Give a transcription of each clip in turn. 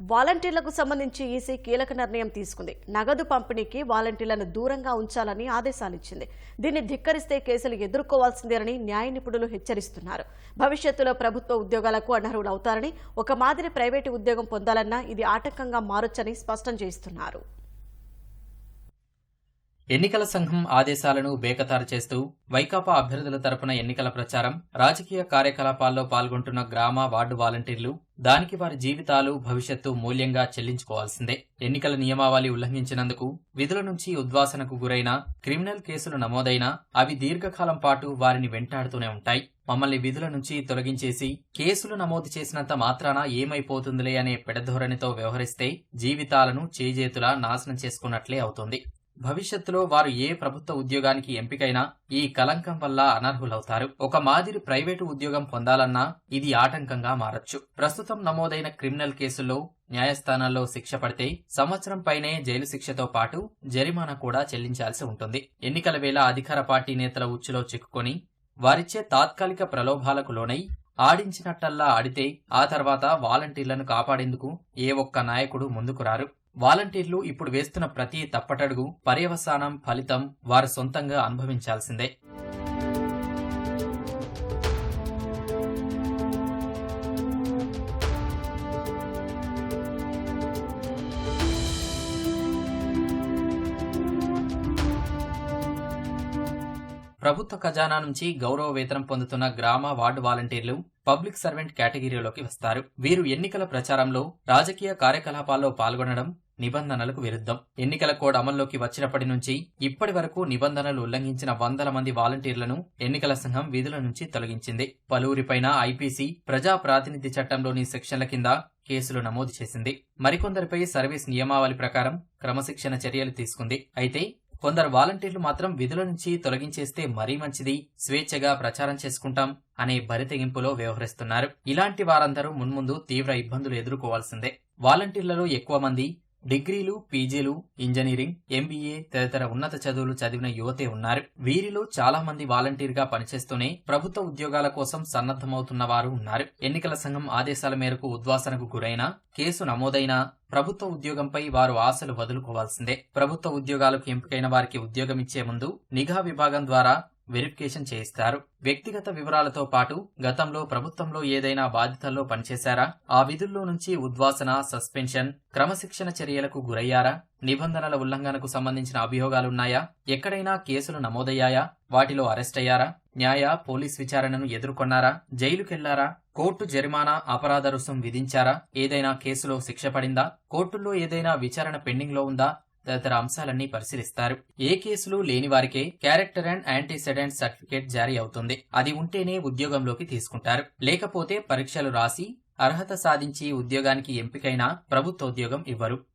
వాలంటీర్లకు సంబంధించి ఈసీ కీలక నిర్ణయం తీసుకుంది. నగదు పంపిణీకి వాలంటీర్లను దూరంగా ఉంచాలని ఆదేశాలిచ్చింది దీన్ని ధిక్కరిస్తే కేసులు ఎదుర్కోవాల్సిందేనని న్యాయ నిపుణులు హెచ్చరిస్తున్నారు. భవిష్యత్తులో ప్రభుత్వ ఉద్యోగాలకు అనర్హులవుతారని ఒక మాదిరి ప్రైవేటు ఉద్యోగం పొందాలన్నా ఇది ఆటంకంగా మారొచ్చని స్పష్టం చేస్తున్నారు. ఎన్నికల సంఘం ఆదేశాలను బేఖతారు చేస్తూ వైకాపా అభ్యర్థుల తరపున ఎన్నికల ప్రచారం రాజకీయ కార్యకలాపాల్లో పాల్గొంటున్న గ్రామ వార్డు వాలంటీర్లు దానికి వారి జీవితాలు భవిష్యత్తు మూల్యంగా చెల్లించుకోవాల్సిందే. ఎన్నికల నియమావళి ఉల్లంఘించినందుకు విధుల నుంచి ఉద్వాసనకు గురైన క్రిమినల్ కేసులు నమోదైనా అవి దీర్ఘకాలం పాటు వారిని వెంటాడుతూనే ఉంటాయి. మమ్మల్ని విధుల నుంచి తొలగించేసి కేసులు నమోదు చేసినంత మాత్రాన ఏమైపోతుందిలే అనే పెడధోరణితో వ్యవహరిస్తే జీవితాలను చేజేతులా నాశనం చేసుకున్నట్లే అవుతుంది. భవిష్యత్తులో వారు ఏ ప్రభుత్వ ఉద్యోగానికి ఎంపికైనా ఈ కలంకం వల్ల అనర్హులవుతారు. ఒక మాదిరి ప్రైవేటు ఉద్యోగం పొందాలన్నా ఇది ఆటంకంగా మారచ్చు. ప్రస్తుతం నమోదైన క్రిమినల్ కేసుల్లో న్యాయస్థానాల్లో శిక్ష పడితే సంవత్సరం పైనే జైలు శిక్షతో పాటు జరిమానా కూడా చెల్లించాల్సి ఉంటుంది. ఎన్నికల వేళ అధికార పార్టీ నేతల ఉచ్చులో చిక్కుకొని వారిచ్చే తాత్కాలిక ప్రలోభాలకు లోనై ఆడించినట్టల్లా ఆడితే ఆ తర్వాత వాలంటీర్లను కాపాడేందుకు ఏ ఒక్క నాయకుడు ముందుకు రారు. వాలంటీర్లు ఇప్పుడు వేస్తున్న ప్రతి తప్పటడుగు పర్యవసానం ఫలితం వారు సొంతంగా అనుభవించాల్సిందే. ప్రభుత్వ ఖజానా నుంచి గౌరవ వేతనం పొందుతున్న గ్రామ వార్డు వాలంటీర్లు పబ్లిక్ సర్వెంట్ కేటగిరీలోకి వస్తారు. వీరు ఎన్నికల ప్రచారంలో రాజకీయ కార్యకలాపాల్లో పాల్గొనడం నిబంధనలకు విరుద్ధం. ఎన్నికల కోడ్ అమల్లోకి వచ్చినప్పటి నుంచి ఇప్పటి వరకు నిబంధనలు ఉల్లంఘించిన వందల మంది వాలంటీర్లను ఎన్నికల సంఘం విధుల నుంచి తొలగించింది. పలువురిపైన ఐపీసీ ప్రజా ప్రాతినిధ్య చట్టంలోని సెక్షన్ల కింద కేసులు నమోదు చేసింది. మరికొందరిపై సర్వీస్ నియమావళి ప్రకారం క్రమశిక్షణ చర్యలు తీసుకుంది. అయితే కొందరు వాలంటీర్లు మాత్రం విధుల నుంచి తొలగించేస్తే మరీ మంచిది. స్వేచ్ఛగా ప్రచారం చేసుకుంటాం అనే బరితెగింపులో వ్యవహరిస్తున్నారు. ఇలాంటి వారందరూ మున్ముందు తీవ్ర ఇబ్బందులు ఎదుర్కోవాల్సిందే. వాలంటీర్లలో ఎక్కువ మంది డిగ్రీలు పీజీలు ఇంజనీరింగ్ ఎంబీఏ తదితర ఉన్నత చదువులు చదివిన యువతే ఉన్నారు. వీరిలో చాలా మంది వాలంటీర్గా పనిచేస్తూనే ప్రభుత్వ ఉద్యోగాల కోసం సన్నద్ధమవుతున్న వారు ఉన్నారు. ఎన్నికల సంఘం ఆదేశాల మేరకు ఉద్వాసనకు గురైన కేసు నమోదైన ప్రభుత్వ ఉద్యోగంపై వారు ఆశలు వదులుకోవాల్సిందే. ప్రభుత్వ ఉద్యోగాలకు ఎంపికైన వారికి ఉద్యోగం ఇచ్చే ముందు నిఘా విభాగం ద్వారా వెరిఫికేషన్ చేయిస్తారు. వ్యక్తిగత వివరాలతో పాటు గతంలో ప్రభుత్వంలో ఏదైనా బాధ్యతల్లో పనిచేశారా? ఆ విధుల్లో నుంచి ఉద్వాసన సస్పెన్షన్ క్రమశిక్షణ చర్యలకు గురయ్యారా? నిబంధనల ఉల్లంఘనకు సంబంధించిన అభియోగాలున్నాయా? ఎక్కడైనా కేసులు నమోదయ్యాయా? వాటిలో అరెస్ట్ అయ్యారా న్యాయ పోలీస్ విచారణను ఎదుర్కొన్నారా? జైలుకెళ్ళారా? కోర్టు జరిమానా అపరాధ రుసుం విధించారా? ఏదైనా కేసులో శిక్ష పడిందా? కోర్టుల్లో ఏదైనా విచారణ పెండింగ్లో ఉందా? తదితర అంశాలన్నీ పరిశీలిస్తారు. ఏ కేసులు లేని వారికే క్యారెక్టర్ అండ్ యాంటీసెడెంట్ సర్టిఫికేట్ జారీ అవుతుంది. అది ఉంటేనే ఉద్యోగంలోకి తీసుకుంటారు. లేకపోతే పరీక్షలు రాసి అర్హత సాధించి ఉద్యోగానికి ఎంపికైన ప్రభుత్వ ఉద్యోగం ఇవ్వరు.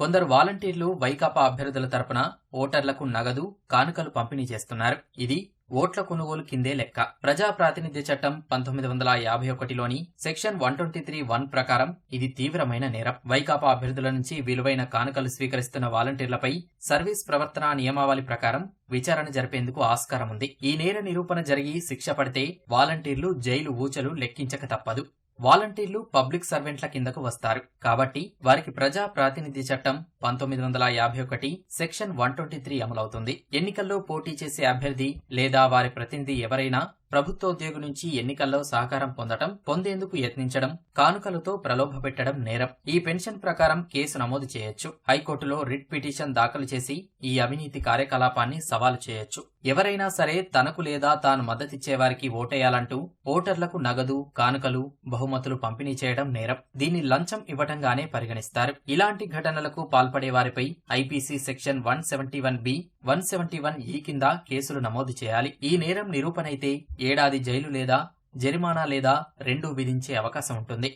కొందరు వాలంటీర్లు వైకాపా అభ్యర్థుల తరపున ఓటర్లకు నగదు కానుకలు పంపిణీ చేస్తున్నారు. ఇది ఓట్ల కొనుగోలు కిందే లెక్క. ప్రజా ప్రాతినిధ్య చట్టం పంతొమ్మిది వందల యాభై ఒకటిలోని section one twenty three one ప్రకారం ఇది తీవ్రమైన నేరం. వైకాపా అభ్యర్థుల నుంచి విలువైన కానుకలు స్వీకరిస్తున్న వాలంటీర్లపై సర్వీస్ ప్రవర్తన నియమావళి ప్రకారం విచారణ జరిపేందుకు ఆస్కారం ఉంది. ఈ నేర నిరూపణ జరిగి శిక్ష పడితే వాలంటీర్లు జైలు ఊచలు లెక్కించక తప్పదు. వాలంటీర్లు పబ్లిక్ సర్వెంట్ల కిందకు వస్తారు. కాబట్టి వారికి ప్రజా ప్రాతినిధ్య చట్టం పంతొమ్మిది వందల యాభై ఒకటి సెక్షన్ వన్ ట్వంటీ త్రీ అమలవుతుంది. ఎన్నికల్లో పోటీ చేసే అభ్యర్థి లేదా వారి ప్రతినిధి ఎవరైనా ప్రభుత్వోద్యోగి నుంచి ఎన్నికల్లో సహకారం పొందటం పొందేందుకు యత్నించడం కానుకలతో ప్రలోభ పెట్టడం నేరం. ఈ పెన్షన్ ప్రకారం కేసు నమోదు చేయొచ్చు. హైకోర్టులో రిట్ పిటిషన్ దాఖలు చేసి ఈ అవినీతి కార్యకలాపాన్ని సవాలు చేయొచ్చు. ఎవరైనా సరే తనకు లేదా తాను మద్దతిచ్చేవారికి ఓటేయాలంటూ ఓటర్లకు నగదు కానుకలు బహుమతులు పంపిణీ చేయడం నేరం. దీన్ని లంచం ఇవ్వటంగానే పరిగణిస్తారు. ఇలాంటి ఘటనలకు పాల్పడే వారిపై IPC section one seventy one B one seventy one E కింద కేసులు నమోదు చేయాలి. ఈ నేరం నిరూపణైతే ఏడాది జైలు లేదా జరిమానా లేదా రెండూ విధించే అవకాశం ఉంటుంది.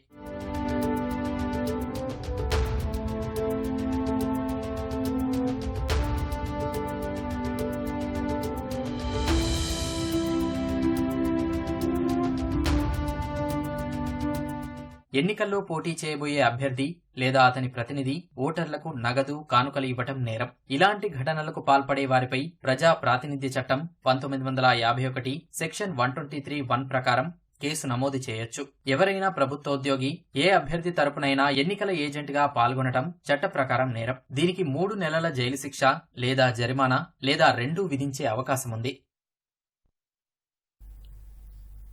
ఎన్నికల్లో పోటీ చేయబోయే అభ్యర్థి లేదా అతని ప్రతినిధి ఓటర్లకు నగదు కానుకలు ఇవ్వటం నేరం. ఇలాంటి ఘటనలకు పాల్పడే వారిపై ప్రజా ప్రాతినిధ్య చట్టం పంతొమ్మిది వందల యాభై ఒకటి section one twenty three one ప్రకారం కేసు నమోదు చేయొచ్చు. ఎవరైనా ప్రభుత్వోద్యోగి ఏ అభ్యర్థి తరపునైనా ఎన్నికల ఏజెంట్గా పాల్గొనటం చట్ట ప్రకారం నేరం. దీనికి మూడు నెలల జైలు శిక్ష లేదా జరిమానా లేదా రెండూ విధించే అవకాశం ఉంది